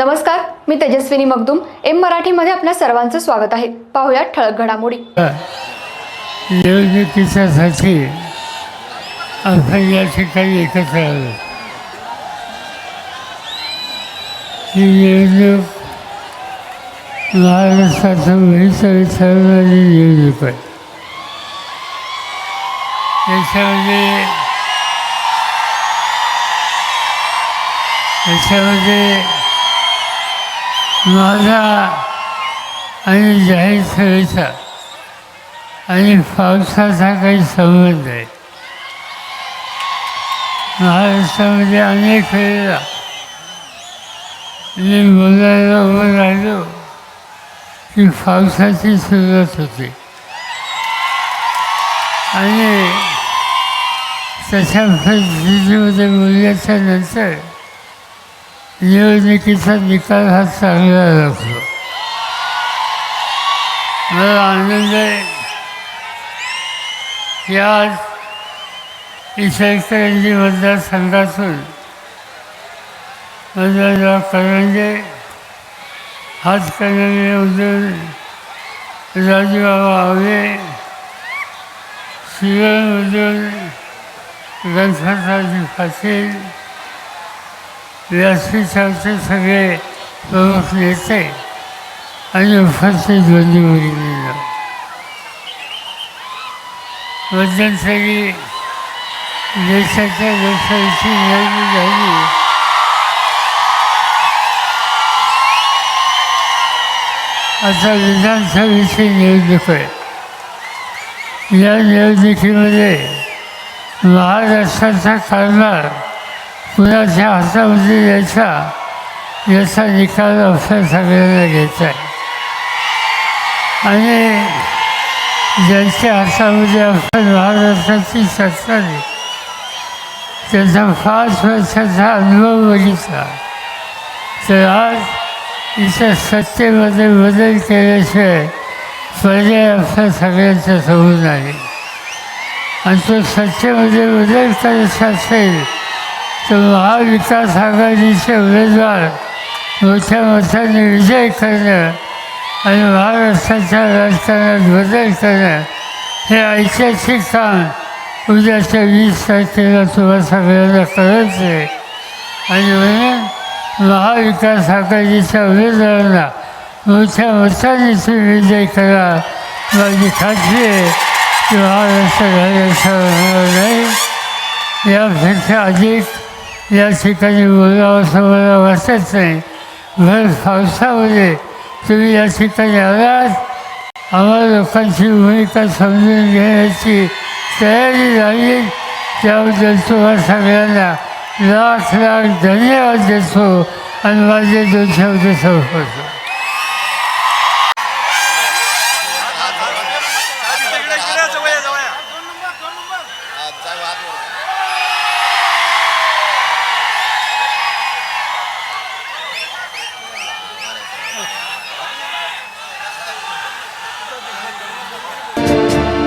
नमस्कार मी तेजस्विनी मगदुम. एम मराठीमध्ये आपल्या सर्वांचं स्वागत आहे. पाहुयात ठळक घडामोडी. निवडणुकीच्यासाठी आपण या ठिकाणी एकत्र आलो ही निवडणूक महाराष्ट्रातून भविष्य ठरवणारी निवडणूक आहे. त्याच्यामध्ये त्याच्यामध्ये माझा आणि जाहीर सेवेचा आणि पावसाचा काही संबंध आहे महाराष्ट्रामध्ये अनेक वेळेला मी बोलायला उभं राहिलो की पावसाची सुरुवात होते. आणि तशा परिस्थितीमध्ये बोलल्याच्या नंतर निवडणुकीचा निकाल हा चांगला लागतो मला आनंद आहे. की आज इचलकरंजी मतदारसंघातून मतदारराव करंजे हातकणंगलेमधून राजूबाबा आवळे शिवमधून गणपतरावजी पाटील व्यासपीठावरचे सगळे प्रमुख नेते आणि उपस्थित बंधू मध्यंतरी देशाच्या लोकशाहीची निवडणूक झाली. आता विधानसभेची निवडणूक आहे. या निवडणुकीमध्ये महाराष्ट्राचा कारभार कुणाच्या हातामध्ये यायचा याचा निकाल आपल्या सगळ्यांना घ्यायचा आहे. आणि ज्यांच्या हातामध्ये आपण महाराष्ट्राची सत्ता आहे त्याचा पाच वर्षाचा अनुभव बघितला तर आज इथं सत्तेमध्ये बदल केल्याशिवाय पर्याय आपल्या सगळ्यांच्या समोर नाही. आणि तो सत्तेमध्ये बदल करायचा असेल तर महाविकास आघाडीचे उमेदवार मोठ्या मोठ्याने विजय करणं आणि महाराष्ट्राच्या राजकारणात बदल करणं हे ऐतिहासिक काम उद्याच्या वीस तारखेला तुम्हाला सगळ्यांना करायचं आहे. आणि म्हणून महाविकास आघाडीच्या उमेदवारांना मोठ्या मोठ्याने तुम्ही विजय करा. माझी खात्री आहे की महाराष्ट्र राज्याचा होणार नाही. यापेक्षा अधिक या ठिकाणी बोलावं असं वाटत नाही. भर पावसामध्ये तुम्ही या ठिकाणी आलात. आम्हाला लोकांची भूमिका समजून घेण्याची तयारी झाली. त्याबद्दल तुम्हाला सगळ्यांना लाख लाख धन्यवाद देतो. आणि माझे दोन शब्द संपवतो.